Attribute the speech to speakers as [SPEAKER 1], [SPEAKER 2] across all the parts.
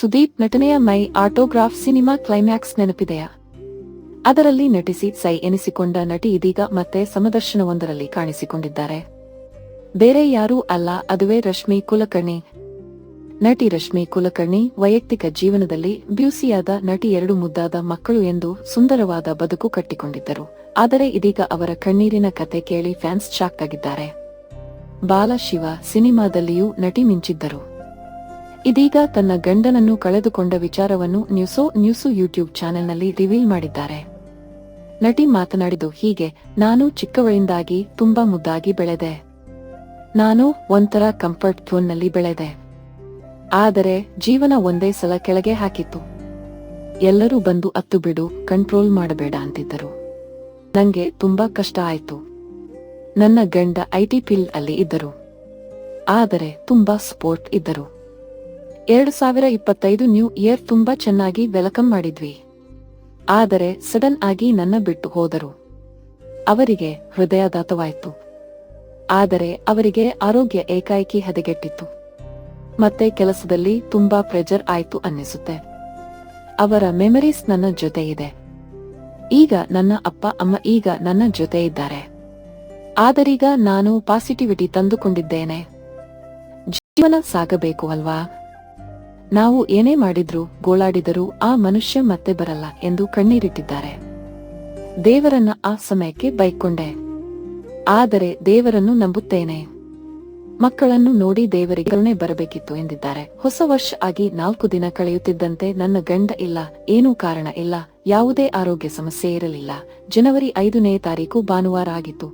[SPEAKER 1] ಸುದೀಪ್ ನಟನೆಯ ಮೈ autograph cinema climax ನೆನಪಿದೆಯಾ? ಅದರಲ್ಲಿ ನಟಿಸಿ ಸೈ ಎನಿಸಿಕೊಂಡ ನಟಿ ಇದೀಗ ಮತ್ತೆ ಸಮದರ್ಶನವೊಂದರಲ್ಲಿ ಕಾಣಿಸಿಕೊಂಡಿದ್ದಾರೆ. ಬೇರೆ ಯಾರೂ ಅಲ್ಲ, ಅದುವೇ ರಶ್ಮಿ ಕುಲಕರ್ಣಿ. ನಟಿ ರಶ್ಮಿ ಕುಲಕರ್ಣಿ ವೈಯಕ್ತಿಕ ಜೀವನದಲ್ಲಿ ಬ್ಯೂಸಿಯಾದ ನಟಿ ಎರಡು ಮುದ್ದಾದ ಮಕ್ಕಳು ಎಂದು ಸುಂದರವಾದ ಬದುಕು ಕಟ್ಟಿಕೊಂಡಿದ್ದರು. ಆದರೆ ಇದೀಗ ಅವರ ಕಣ್ಣೀರಿನ ಕತೆ ಕೇಳಿ ಫ್ಯಾನ್ಸ್ ಶಾಕ್ ಆಗಿದ್ದಾರೆ. ಬಾಲಶಿವ ಸಿನಿಮಾದಲ್ಲಿಯೂ ನಟಿ ಮಿಂಚಿದ್ದರು. ಇದೀಗ ತನ್ನ ಗಂಡನನ್ನು ಕಳೆದುಕೊಂಡ ವಿಚಾರವನ್ನು ನ್ಯೂಸೋ ನ್ಯೂಸು ಯೂಟ್ಯೂಬ್ ಚಾನೆಲ್ನಲ್ಲಿ ರಿವೀಲ್ ಮಾಡಿದ್ದಾರೆ. ನಟಿ ಮಾತನಾಡಿದು ಹೀಗೆ, ನಾನು ಚಿಕ್ಕವಳಿಂದಾಗಿ ತುಂಬಾ ಮುದ್ದಾಗಿ ಬೆಳೆದೆ. ನಾನು ಒಂಥರ ಕಂಫರ್ಟ್ ಝೋನ್ನಲ್ಲಿ ಬೆಳೆದೆ. ಆದರೆ ಜೀವನ ಒಂದೇ ಸಲ ಕೆಳಗೆ ಹಾಕಿತ್ತು. ಎಲ್ಲರೂ ಬಂದು ಅತ್ತು ಬಿಡು, ಕಂಟ್ರೋಲ್ ಮಾಡಬೇಡ ಅಂತಿದ್ದರು. ನಂಗೆ ತುಂಬಾ ಕಷ್ಟ ಆಯಿತು. ನನ್ನ ಗಂಡ ಐಟಿ ಫೀಲ್ಡ್ ಅಲ್ಲಿ ಇದ್ದರು. ಆದರೆ ತುಂಬಾ ಸ್ಪೋರ್ಟ್ ಇದ್ದರು. ಎರಡು ಸಾವಿರ ಇಪ್ಪತ್ತೈದು ನ್ಯೂ ಇಯರ್ ತುಂಬಾ ಚೆನ್ನಾಗಿ ವೆಲ್ಕಮ್ ಮಾಡಿದ್ವಿ. ಆದರೆ ಸಡನ್ ಆಗಿ ನನ್ನ ಬಿಟ್ಟು ಹೋದರು. ಅವರಿಗೆ ಹೃದಯಾಘಾತವಾಯಿತು ಆದರೆ ಅವರಿಗೆ ಆರೋಗ್ಯ ಏಕಾಏಕಿ ಹದಗೆಟ್ಟಿತ್ತು. ಮತ್ತೆ ಕೆಲಸದಲ್ಲಿ ತುಂಬಾ ಪ್ರೆಜರ್ ಆಯ್ತು ಅನ್ನಿಸುತ್ತೆ. ಅವರ ಮೆಮರೀಸ್ ನನ್ನ ಜೊತೆ ಇದೆ. ಈಗ ನನ್ನ ಅಪ್ಪ, ಅಮ್ಮ ಈಗ ನನ್ನ ಜೊತೆ ಇದ್ದಾರೆ. ಆದರೀಗ ನಾನು ಪಾಸಿಟಿವಿಟಿ ತಂದುಕೊಂಡಿದ್ದೇನೆ. ಜೀವನ ಸಾಗಬೇಕು ಅಲ್ವಾ? ನಾವು ಏನೇ ಮಾಡಿದ್ರೂ ಗೋಳಾಡಿದರೂ ಆ ಮನುಷ್ಯ ಮತ್ತೆ ಬರಲ್ಲ ಎಂದು ಕಣ್ಣೀರಿಟ್ಟಿದ್ದಾರೆ. ದೇವರನ್ನ ಆ ಸಮಯಕ್ಕೆ ಬೈಕೊಂಡೆ. ಆದರೆ ದೇವರನ್ನು ನಂಬುತ್ತೇನೆ. ಮಕ್ಕಳನ್ನು ನೋಡಿ ದೇವರಿಗೆ ಕರುಣೆ ಬರಬೇಕಿತ್ತು ಎಂದಿದ್ದಾರೆ. ಹೊಸ ವರ್ಷ ಆಗಿ ನಾಲ್ಕು ದಿನ ಕಳೆಯುತ್ತಿದ್ದಂತೆ ನನ್ನ ಗಂಡ ಇಲ್ಲ, ಏನೂ ಕಾರಣ ಇಲ್ಲ, ಯಾವುದೇ ಆರೋಗ್ಯ ಸಮಸ್ಯೆ ಇರಲಿಲ್ಲ. ಜನವರಿ ಐದನೇ ತಾರೀಕು ಭಾನುವಾರ ಆಗಿತ್ತು.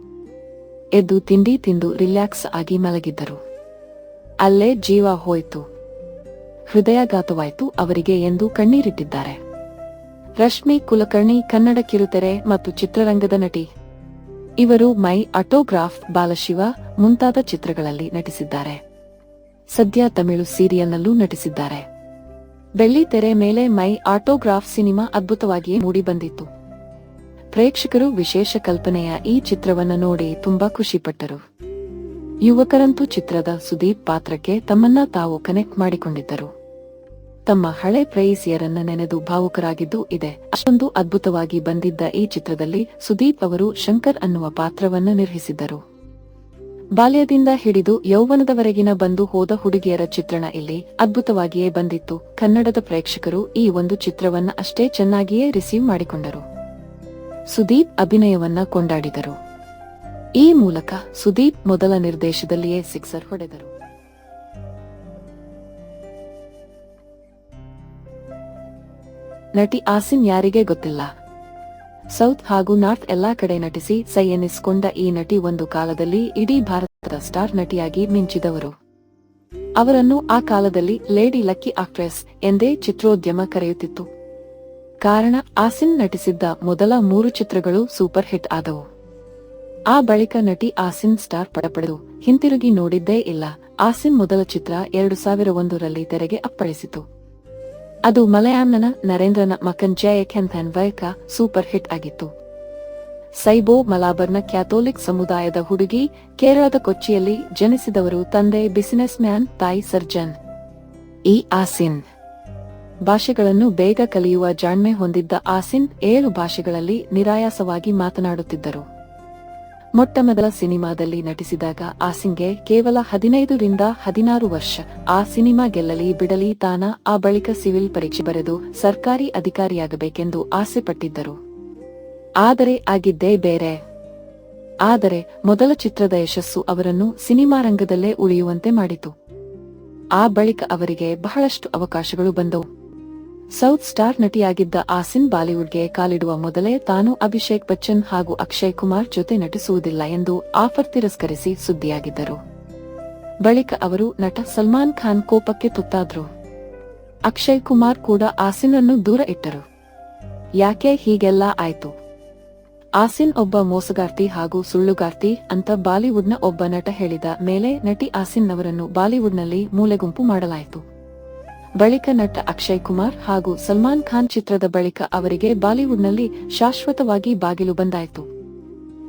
[SPEAKER 1] ಎದ್ದು ತಿಂಡಿ ತಿಂದು ರಿಲ್ಯಾಕ್ಸ್ ಆಗಿ ಮಲಗಿದ್ದರು. ಅಲ್ಲೇ ಜೀವ ಹೋಯಿತು. ಹೃದಯಾಘಾತವಾಯಿತು ಅವರಿಗೆ ಎಂದು ಕಣ್ಣೀರಿಟ್ಟಿದ್ದಾರೆ. ರಶ್ಮಿ ಕುಲಕರ್ಣಿ, ಕನ್ನಡ ಕಿರುತೆರೆ ಮತ್ತು ಚಿತ್ರರಂಗದ ನಟಿ. ಇವರು ಮೈ ಆಟೋಗ್ರಾಫ್ ಬಾಲಶಿವ ಮುಂತಾದ ಚಿತ್ರಗಳಲ್ಲಿ ನಟಿಸಿದ್ದಾರೆ. ಸದ್ಯ ತಮಿಳು ಸೀರಿಯಲ್ನಲ್ಲೂ ನಟಿಸಿದ್ದಾರೆ. ಬೆಳ್ಳಿ ತೆರೆ ಮೇಲೆ ಮೈ ಆಟೋಗ್ರಾಫ್ ಸಿನಿಮಾ ಅದ್ಭುತವಾಗಿಯೇ ಮೂಡಿಬಂದಿತ್ತು. ಪ್ರೇಕ್ಷಕರು ವಿಶೇಷ ಕಲ್ಪನೆಯ ಈ ಚಿತ್ರವನ್ನು ನೋಡಿ ತುಂಬಾ ಖುಷಿಪಟ್ಟರು. ಯುವಕರಂತೂ ಚಿತ್ರದ ಸುದೀಪ್ ಪಾತ್ರಕ್ಕೆ ತಮ್ಮನ್ನ ತಾವು ಕನೆಕ್ಟ್ ಮಾಡಿಕೊಂಡಿದ್ದರು. ತಮ್ಮ ಹಳೆ ಪ್ರೇಯಸಿಯರನ್ನ ನೆನೆದು ಭಾವುಕರಾಗಿದ್ದು ಇದೆ. ಅಷ್ಟೊಂದು ಅದ್ಭುತವಾಗಿ ಬಂದಿದ್ದ ಈ ಚಿತ್ರದಲ್ಲಿ ಸುದೀಪ್ ಅವರು ಶಂಕರ್ ಅನ್ನುವ ಪಾತ್ರವನ್ನ ನಿರ್ವಹಿಸಿದ್ದರು ಬಾಲ್ಯದಿಂದ ಹಿಡಿದು ಯೌವನದವರೆಗಿನ ಬಂದು ಹೋದ ಹುಡುಗಿಯರ ಚಿತ್ರಣ ಇಲ್ಲಿ ಅದ್ಭುತವಾಗಿಯೇ ಬಂದಿತ್ತು. ಕನ್ನಡದ ಪ್ರೇಕ್ಷಕರು ಈ ಒಂದು ಚಿತ್ರವನ್ನ ಅಷ್ಟೇ ಚೆನ್ನಾಗಿಯೇ ರಿಸೀವ್ ಮಾಡಿಕೊಂಡರು. ಸುದೀಪ್ ಅಭಿನಯವನ್ನ ಕೊಂಡಾಡಿದರು. ಈ ಮೂಲಕ ಸುದೀಪ್ ಮೊದಲ ನಿರ್ದೇಶದಲ್ಲಿಯೇ ಸಿಕ್ಸರ್ ಹೊಡೆದರು. ನಟಿ ಆಸಿನ್ ಯಾರಿಗೆ ಗೊತ್ತಿಲ್ಲ? ಸೌತ್ ಹಾಗೂ ನಾರ್ತ್ ಎಲ್ಲಾ ಕಡೆ ನಟಿಸಿ ಸೈ ಎನ್ನಿಸಿಕೊಂಡ ಈ ನಟಿ ಒಂದು ಕಾಲದಲ್ಲಿ ಇಡೀ ಭಾರತದ ಸ್ಟಾರ್ ನಟಿಯಾಗಿ ಮಿಂಚಿದವರು. ಅವರನ್ನು ಆ ಕಾಲದಲ್ಲಿ ಲೇಡಿ ಲಕ್ಕಿ ಆಕ್ಟ್ರೆಸ್ ಎಂದೇ ಚಿತ್ರೋದ್ಯಮ ಕರೆಯುತ್ತಿತ್ತು. ಕಾರಣ ಆಸಿನ್ ನಟಿಸಿದ್ದ ಮೊದಲ ಮೂರು ಚಿತ್ರಗಳು ಸೂಪರ್ ಹಿಟ್ ಆದವು. ಆ ಬಳಿಕ ನಟಿ ಆಸಿನ್ ಸ್ಟಾರ್ ಪಡಪಡೆದು ಹಿಂತಿರುಗಿ ನೋಡಿದ್ದೇ ಇಲ್ಲ. ಆಸಿನ್ ಮೊದಲ ಚಿತ್ರ ಎರಡು ಸಾವಿರ ಒಂದರಲ್ಲಿ ತೆರೆಗೆ ಅಪ್ಪಳಿಸಿತು. ಅದು ಮಲಯಾಳಂನ ನರೇಂದ್ರನ ಮಕನ್ ಜಯ ಕೆಂಥನ್ ವೈಕ ಸೂಪರ್ ಹಿಟ್ ಆಗಿತ್ತು. ಸೈಬೋ ಮಲಾಬರ್ನ ಕ್ಯಾಥೋಲಿಕ್ ಸಮುದಾಯದ ಹುಡುಗಿ ಕೇರಳದ ಕೊಚ್ಚಿಯಲ್ಲಿ ಜನಿಸಿದವರು ತಂದೆ ಬಿಸಿನೆಸ್ ಮ್ಯಾನ್ ತಾಯಿ ಸರ್ಜನ್. ಈ ಆಸಿನ್ ಭಾಷೆಗಳನ್ನು ಬೇಗ ಕಲಿಯುವ ಜಾಣ್ಮೆ ಹೊಂದಿದ್ದ ಆಸಿನ್ ಏಳು ಭಾಷೆಗಳಲ್ಲಿ ನಿರಾಯಾಸವಾಗಿ ಮಾತನಾಡುತ್ತಿದ್ದರು. ಮೊಟ್ಟಮೊದಲ ಸಿನಿಮಾದಲ್ಲಿ ನಟಿಸಿದಾಗ ಆಸಿನ್ಗೆ ಕೇವಲ ಹದಿನೈದರಿಂದ ಹದಿನಾರು ವರ್ಷ. ಆ ಸಿನಿಮಾ ಗೆಲ್ಲಲಿ ಬಿಡಲಿ ತಾನ ಆ ಬಳಿಕ ಸಿವಿಲ್ ಪರೀಕ್ಷೆ ಬರೆದು ಸರ್ಕಾರಿ ಅಧಿಕಾರಿಯಾಗಬೇಕೆಂದು ಆಸೆ ಪಟ್ಟಿದ್ದರು ಆದರೆ ಆಗಿದ್ದೇ ಬೇರೆ. ಆದರೆ ಮೊದಲ ಚಿತ್ರದ ಯಶಸ್ಸು ಅವರನ್ನು ಸಿನಿಮಾ ರಂಗದಲ್ಲೇ ಉಳಿಯುವಂತೆ ಮಾಡಿತು. ಆ ಬಳಿಕ ಅವರಿಗೆ ಬಹಳಷ್ಟು ಅವಕಾಶಗಳು ಬಂದವು. ಸೌತ್ ಸ್ಟಾರ್ ನಟಿಯಾಗಿದ್ದ ಆಸಿನ್ ಬಾಲಿವುಡ್ಗೆ ಕಾಲಿಡುವ ಮೊದಲೇ ತಾನು ಅಭಿಷೇಕ್ ಬಚ್ಚನ್ ಹಾಗೂ ಅಕ್ಷಯ್ ಕುಮಾರ್ ಜೊತೆ ನಟಿಸುವುದಿಲ್ಲ ಎಂದು ಆಫರ್ ತಿರಸ್ಕರಿಸಿ ಸುದ್ದಿಯಾಗಿದ್ದರು. ಬಳಿಕ ಅವರು ನಟ ಸಲ್ಮಾನ್ ಖಾನ್ ಕೋಪಕ್ಕೆ ತುತ್ತಾದ್ರು. ಅಕ್ಷಯ್ ಕುಮಾರ್ ಕೂಡ ಆಸಿನನ್ನು ದೂರ ಇಟ್ಟರು. ಯಾಕೆ ಹೀಗೆಲ್ಲ ಆಯ್ತು? ಆಸಿನ್ ಒಬ್ಬ ಮೋಸಗಾರ್ತಿ ಹಾಗೂ ಸುಳ್ಳುಗಾರ್ತಿ ಅಂತ ಬಾಲಿವುಡ್ನ ಒಬ್ಬ ನಟ ಹೇಳಿದ ಮೇಲೆ ನಟಿ ಆಸಿನ್ ಅವರನ್ನು ಬಾಲಿವುಡ್ನಲ್ಲಿ ಮೂಲೆಗುಂಪು ಮಾಡಲಾಯಿತು. ಬಳಿಕ ನಟ ಅಕ್ಷಯ್ ಕುಮಾರ್ ಹಾಗೂ ಸಲ್ಮಾನ್ ಖಾನ್ ಚಿತ್ರದ ಬಳಿಕ ಅವರಿಗೆ ಬಾಲಿವುಡ್ನಲ್ಲಿ ಶಾಶ್ವತವಾಗಿ ಬಾಗಿಲು ಬಂದಾಯಿತು.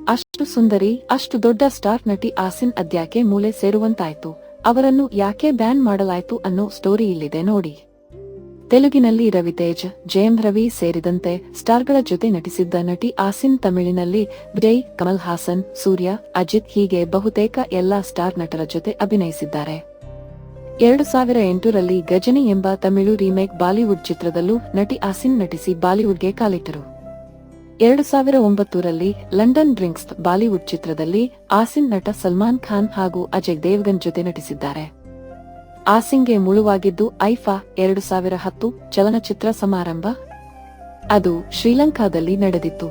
[SPEAKER 1] ಅಷ್ಟು ಸುಂದರಿ, ಅಷ್ಟು ದೊಡ್ಡ ಸ್ಟಾರ್ ನಟಿ ಆಸಿನ್ ಅದ್ಯಾಕೆ ಮೂಲೆ ಸೇರುವಂತಾಯ್ತು, ಅವರನ್ನು ಯಾಕೆ ಬ್ಯಾನ್ ಮಾಡಲಾಯ್ತು ಅನ್ನೋ ಸ್ಟೋರಿ ಇಲ್ಲಿದೆ ನೋಡಿ. ತೆಲುಗಿನಲ್ಲಿ ರವಿತೇಜ್ ಜಯಂ ರವಿ ಸೇರಿದಂತೆ ಸ್ಟಾರ್ಗಳ ಜೊತೆ ನಟಿಸಿದ್ದ ನಟಿ ಆಸಿನ್ ತಮಿಳಿನಲ್ಲಿ ವಿಜಯ್, ಕಮಲ್ ಹಾಸನ್, ಸೂರ್ಯ, ಅಜಿತ್ ಹೀಗೆ ಬಹುತೇಕ ಎಲ್ಲಾ ಸ್ಟಾರ್ ನಟರ ಜೊತೆ ಅಭಿನಯಿಸಿದ್ದಾರೆ. ಎರಡು ಸಾವಿರ ಎಂಟರಲ್ಲಿ ಗಜನಿ ಎಂಬ ತಮಿಳು ರೀಮೇಕ್ ಬಾಲಿವುಡ್ ಚಿತ್ರದಲ್ಲೂ ನಟಿ ಆಸಿನ್ ನಟಿಸಿ ಬಾಲಿವುಡ್ಗೆ ಕಾಲಿಟ್ಟರು. ಎರಡು ಸಾವಿರ ಒಂಬತ್ತರಲ್ಲಿ ಲಂಡನ್ ಡ್ರಿಂಕ್ಸ್ ಬಾಲಿವುಡ್ ಚಿತ್ರದಲ್ಲಿ ಆಸಿನ್ ನಟ ಸಲ್ಮಾನ್ ಖಾನ್ ಹಾಗೂ ಅಜಯ್ ದೇವ್ಗನ್ ಜೊತೆ ನಟಿಸಿದ್ದಾರೆ. ಆಸಿನ್ಗೆ ಮುಳುವಾಗಿದ್ದು ಐಫಾ ಎರಡು ಸಾವಿರ ಹತ್ತು ಚಲನಚಿತ್ರ ಸಮಾರಂಭ ಅದು ಶ್ರೀಲಂಕಾದಲ್ಲಿ ನಡೆದಿತ್ತು.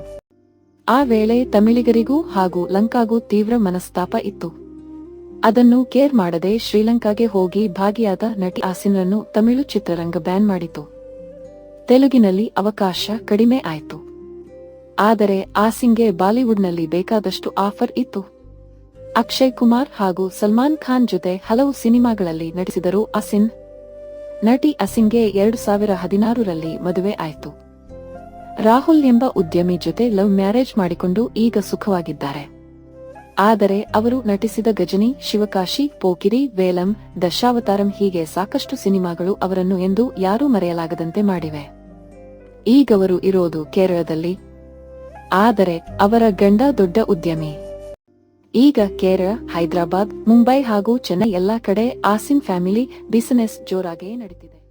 [SPEAKER 1] ಆ ವೇಳೆ ತಮಿಳಿಗರಿಗೂ ಹಾಗೂ ಲಂಕಾಗೂ ತೀವ್ರ ಮನಸ್ತಾಪ ಇತ್ತು. ಅದನ್ನು ಕೇರ್ ಮಾಡದೆ ಶ್ರೀಲಂಕಾಗೆ ಹೋಗಿ ಭಾಗಿಯಾದ ನಟಿ ಆಸಿನ್ರನ್ನು ತಮಿಳು ಚಿತ್ರರಂಗ ಬ್ಯಾನ್ ಮಾಡಿತು. ತೆಲುಗಿನಲ್ಲಿ ಅವಕಾಶ ಕಡಿಮೆ ಆಯಿತು. ಆದರೆ ಆಸಿನ್ಗೆ ಬಾಲಿವುಡ್ನಲ್ಲಿ ಬೇಕಾದಷ್ಟು ಆಫರ್ ಇತ್ತು. ಅಕ್ಷಯ್ ಕುಮಾರ್ ಹಾಗೂ ಸಲ್ಮಾನ್ ಖಾನ್ ಜೊತೆ ಹಲವು ಸಿನಿಮಾಗಳಲ್ಲಿ ನಟಿಸಿದರು ಅಸಿನ್ ನಟಿ ಅಸಿನ್ಗೆ ಎರಡು ಸಾವಿರ ಹದಿನಾರರಲ್ಲಿ ಮದುವೆ ಆಯಿತು. ರಾಹುಲ್ ಎಂಬ ಉದ್ಯಮಿ ಜೊತೆ ಲವ್ ಮ್ಯಾರೇಜ್ ಮಾಡಿಕೊಂಡು ಈಗ ಸುಖವಾಗಿದ್ದಾರೆ. ಆದರೆ ಅವರು ನಟಿಸಿದ ಗಜನಿ, ಶಿವಕಾಶಿ, ಪೋಕಿರಿ, ವೇಲಂ, ದಶಾವತಾರಂ ಹೀಗೆ ಸಾಕಷ್ಟು ಸಿನಿಮಾಗಳು ಅವರನ್ನು ಎಂದು ಯಾರೂ ಮರೆಯಲಾಗದಂತೆ ಮಾಡಿವೆ. ಈಗವರು ಇರೋದು ಕೇರಳದಲ್ಲಿ. ಆದರೆ ಅವರ ಗಂಡ ದೊಡ್ಡ ಉದ್ಯಮಿ. ಈಗ ಕೇರಳ, ಹೈದರಾಬಾದ್, ಮುಂಬೈ ಹಾಗೂ ಚೆನ್ನೈ ಎಲ್ಲಾ ಕಡೆ ಆಸಿನ್ ಫ್ಯಾಮಿಲಿ ಬಿಸಿನೆಸ್ ಜೋರಾಗೇ ನಡೀತಿದೆ.